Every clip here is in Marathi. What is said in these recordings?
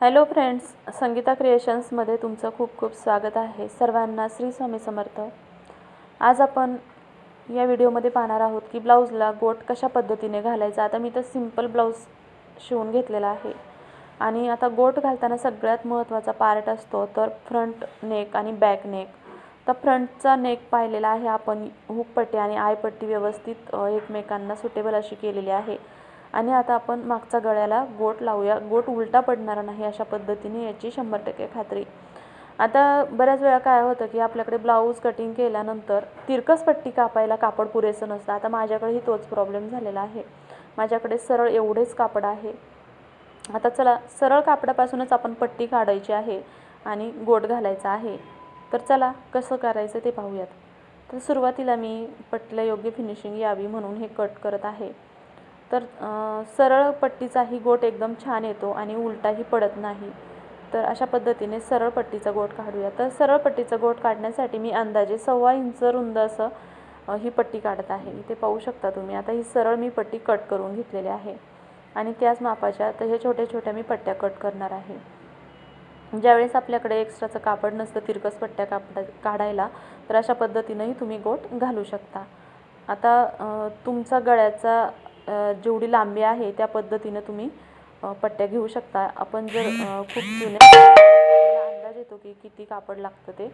हॅलो फ्रेंड्स संगीता क्रिएशन्समध्ये तुमचं खूप खूप स्वागत आहे. सर्वांना श्री स्वामी समर्थ. आज आपण या व्हिडिओमध्ये पाहणार आहोत की ब्लाऊजला गोट कशा पद्धतीने घालायचा. आता मी तर सिंपल ब्लाऊज शिवून घेतलेला आहे. आणि आता गोट घालताना सगळ्यात महत्त्वाचा पार्ट असतो तर फ्रंट नेक आणि बॅक नेक. तर फ्रंटचा नेक पाहिलेला आहे आपण हुकपट्टी आणि आयपट्टी व्यवस्थित एकमेकांना सुटेबल अशी केलेली आहे. आणि आता आपण मागचा गळ्याला गोट लावूया. गोट उलटा पडणार नाही अशा पद्धतीने याची शंभर टक्के खात्री. आता बऱ्याच वेळा काय होतं की आपल्याकडे ब्लाऊज कटिंग केल्यानंतर तिरकस पट्टी कापायला कापड पुरेसं नसतं. आता माझ्याकडेही तोच प्रॉब्लेम झालेला आहे. माझ्याकडे सरळ एवढेच कापड आहे. आता चला सरळ कापडापासूनच आपण पट्टी काढायची आहे आणि गोट घालायचा आहे. तर चला कसं करायचं ते पाहूयात. तर सुरुवातीला मी पट्टीला योग्य फिनिशिंग यावी म्हणून हे कट करत आहे. तर सरळ पट्टीचाही गोट एकदम छान येतो आणि उलटाही पडत नाही. तर अशा पद्धतीने सरळ पट्टीचा गोट काढूया. तर सरळ पट्टीचा गोट काढण्यासाठी मी अंदाजे सव्वा इंच रुंद असं ही पट्टी काढत आहे. इथे पाहू शकता तुम्ही. आता ही सरळ मी पट्टी कट करून घेतलेली आहे. आणि त्याच मापाच्या तर हे छोट्या छोट्या मी पट्ट्या कट करणार आहे. ज्यावेळेस आपल्याकडे एक्स्ट्राचं कापड नसतं तिरकस पट्ट्या कापडा काढायला तर अशा पद्धतीनंही तुम्ही गोट घालू शकता. आता तुमचा गळ्याचा जेवढी लांबी आहे त्या पद्धतीनं तुम्ही पट्ट्या घेऊ शकता. आपण जर खूप जुन्या अंदाज येतो की किती कापड लागतं ते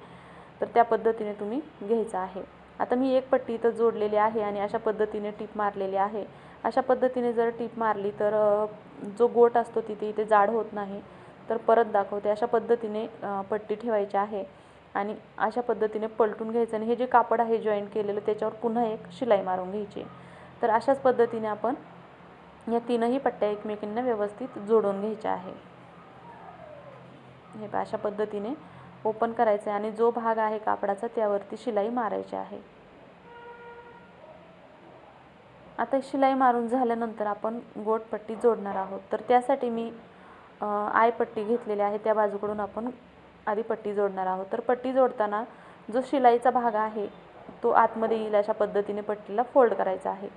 तर त्या पद्धतीने तुम्ही घ्यायचं आहे. आता मी एक पट्टी इथं जोडलेली आहे आणि अशा पद्धतीने टीप मारलेली आहे. अशा पद्धतीने जर टीप मारली तर जो गोट असतो तिथे इथे जाड होत नाही. तर परत दाखवते. अशा पद्धतीने पट्टी ठेवायची आहे आणि अशा पद्धतीने पलटून घ्यायचं आणि हे जे कापड आहे जॉईंट केलेलं त्याच्यावर पुन्हा एक शिलाई मारून घ्यायची. तर अशाच पद्धतीने आपण या तीनही पट्ट्या एकमेकींना व्यवस्थित जोडून घ्यायच्या आहे. हे अशा पद्धतीने ओपन करायचं आहे आणि जो भाग आहे कापडाचा त्यावरती शिलाई मारायची आहे. आता शिलाई मारून झाल्यानंतर आपण गोटपट्टी जोडणार आहोत. तर त्यासाठी मी आय आयपट्टी घेतलेली आहे. त्या बाजूकडून आपण आधी पट्टी जोडणार आहोत. तर पट्टी जोडताना जो शिलाईचा भाग आहे तो आतमध्ये येईल अशा पद्धतीने पट्टीला फोल्ड करायचा आहे.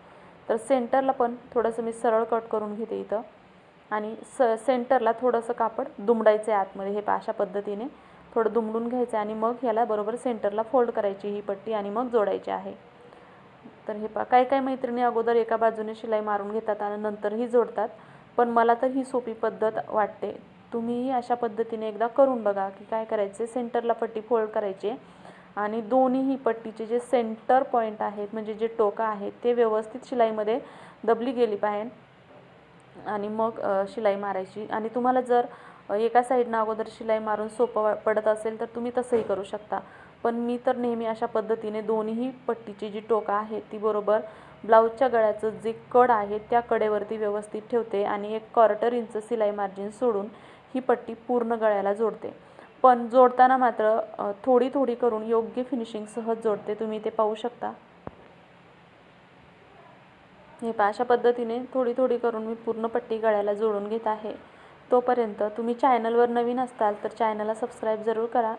तर सेंटरला पण थोडंसं मी सरळ कट करून घेते इथं. आणि स सेंटरला थोडंसं कापड दुमडायचं आहे आतमध्ये हे अशा पद्धतीने थोडं दुमडून घ्यायचं आहे आणि मग ह्याला बरोबर सेंटरला फोल्ड करायची ही पट्टी आणि मग जोडायची आहे. तर हे पा काही काही मैत्रिणी अगोदर एका बाजूने शिलाई मारून घेतात आणि नंतरही जोडतात. पण मला तर ही सोपी पद्धत वाटते. तुम्हीही अशा पद्धतीने एकदा करून बघा की काय करायचे सेंटरला पट्टी फोल्ड करायची आणि दोन्हीही पट्टीचे जे सेंटर पॉईंट आहेत म्हणजे जे टोका आहेत ते व्यवस्थित शिलाईमध्ये दबली गेली पाहिजे. आणि मग शिलाई मारायची. आणि तुम्हाला जर एका साईडनं अगोदर शिलाई मारून सोपं पडत असेल तर तुम्ही तसंही करू शकता. पण मी तर नेहमी अशा पद्धतीने दोन्हीही पट्टीची जी टोका आहेत ती बरोबर ब्लाऊजच्या गळ्याचं जे कड आहे त्या कडेवरती व्यवस्थित ठेवते आणि एक क्वार्टर इंच शिलाई मार्जिन सोडून ही पट्टी पूर्ण गळ्याला जोडते. पण जोडताना मात्र थोडी थोडी करून योग्य फिनिशिंग सहज जोडते. तुम्ही ते पाहू शकता. हे पहा अशा पद्धतीने थोडी थोडी करून मी पूर्ण पट्टी गळ्याला जोडून घेत आहे. तोपर्यंत तुम्ही चॅनलवर नवीन असताल तर चॅनलला सबस्क्राईब जरूर करा.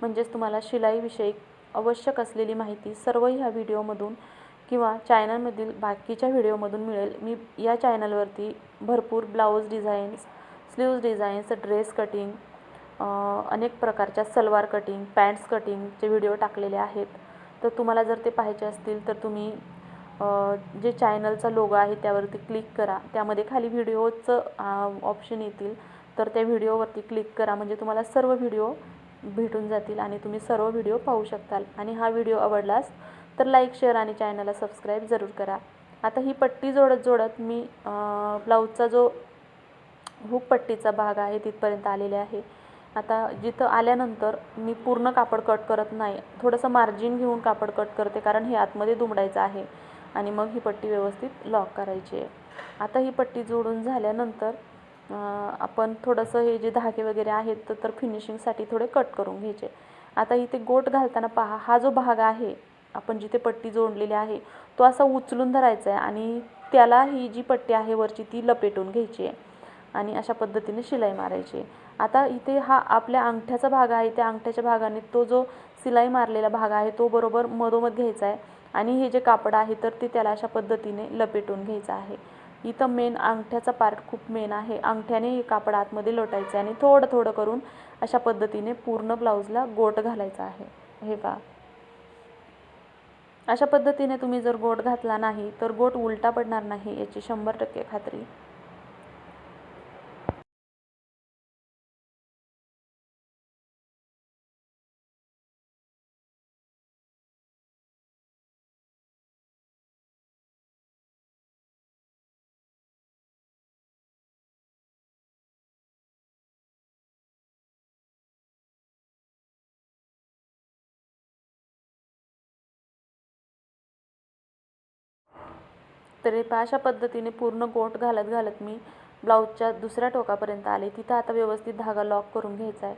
म्हणजेच तुम्हाला शिलाईविषयी आवश्यक असलेली माहिती सर्व ह्या व्हिडिओमधून किंवा चॅनलमधील बाकीच्या व्हिडिओमधून मिळेल. मी या चॅनलवरती भरपूर blouse designs sleeves designs dress cutting अनेक प्रकारच्या सलवार कटिंग पॅन्ट्स कटिंगचे व्हिडिओ टाकलेले आहेत. तर तुम्हाला जर ते पाहायचे असतील तर तुम्ही जे चॅनलचा लोगो आहे त्यावरती क्लिक करा. त्यामध्ये खाली व्हिडिओचं ऑप्शन येतील. तर त्या व्हिडिओवरती क्लिक करा. म्हणजे तुम्हाला सर्व व्हिडिओ भेटून जातील आणि तुम्ही सर्व व्हिडिओ पाहू शकताल. आणि हा व्हिडिओ आवडलास तर लाईक शेअर आणि चॅनलला सबस्क्राईब जरूर करा. आता ही पट्टी जोडत जोडत मी ब्लाऊजचा जो हुक पट्टीचा भाग आहे तिथपर्यंत आलेले आहे. आता जिथं आल्यानंतर मी पूर्ण कापड कट करत नाही थोडंसं मार्जिन घेऊन कापड कट करते कारण हे आतमध्ये दुमडायचं आहे आणि मग ही पट्टी व्यवस्थित लॉक करायची आहे. आता ही पट्टी जोडून झाल्यानंतर आपण थोडंसं हे जे धागे वगैरे आहेत तर- तर फिनिशिंगसाठी थोडे कट करून घ्यायचे. आता इथे गोट घालताना पहा हा जो भाग आहे आपण जिथे पट्टी जोडलेली आहे तो असा उचलून धरायचा आहे आणि त्याला ही जी पट्टी आहे वरची ती लपेटून घ्यायची आहे. आणि अशा पद्धतीने शिलाई मारायची. आता इथे हा आपल्या अंगठ्याचा भाग आहे. त्या अंगठ्याच्या भागाने तो जो शिलाई मारलेला भाग आहे तो बरोबर मधोमध घ्यायचा आहे आणि हे जे कापड आहे तर ते त्याला अशा पद्धतीने लपेटून घ्यायचं आहे. इथं मेन अंगठ्याचा पार्ट खूप मेन आहे. अंगठ्याने हे कापड आतमध्ये लोटायचं आहे आणि थोडं थोडं करून अशा पद्धतीने पूर्ण ब्लाऊजला गोट घालायचा आहे. हे पहा. अशा पद्धतीने तुम्ही जर गोट घातला नाही तर गोट उलटा पडणार नाही याची शंभर टक्के खात्री. तर हे पहा अशा पद्धतीने पूर्ण गोट घालत घालत मी ब्लाऊजच्या दुसऱ्या टोकापर्यंत आले. तिथं आता व्यवस्थित धागा लॉक करून घ्यायचा आहे.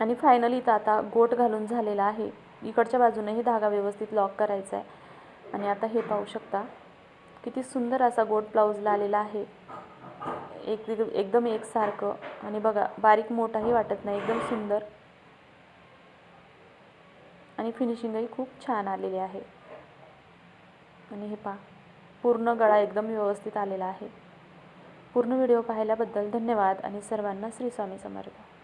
आणि फायनली इथं आता गोट घालून झालेला आहे. इकडच्या बाजूनेही धागा व्यवस्थित लॉक करायचा आहे. आणि आता हे पाहू शकता किती सुंदर असा गोट ब्लाऊजला आलेला आहे. एक एकदम एकसारखं आणि बघा बारीक मोठाही वाटत नाही एकदम सुंदर. आणि फिनिशिंगही खूप छान आलेली आहे. आणि हे पहा. पूर्ण गळा एकदम व्यवस्थित आलेला आहे. पूर्ण व्हिडिओ पाहिल्याबद्दल धन्यवाद आणि सर्वांना श्री स्वामी समर्थ.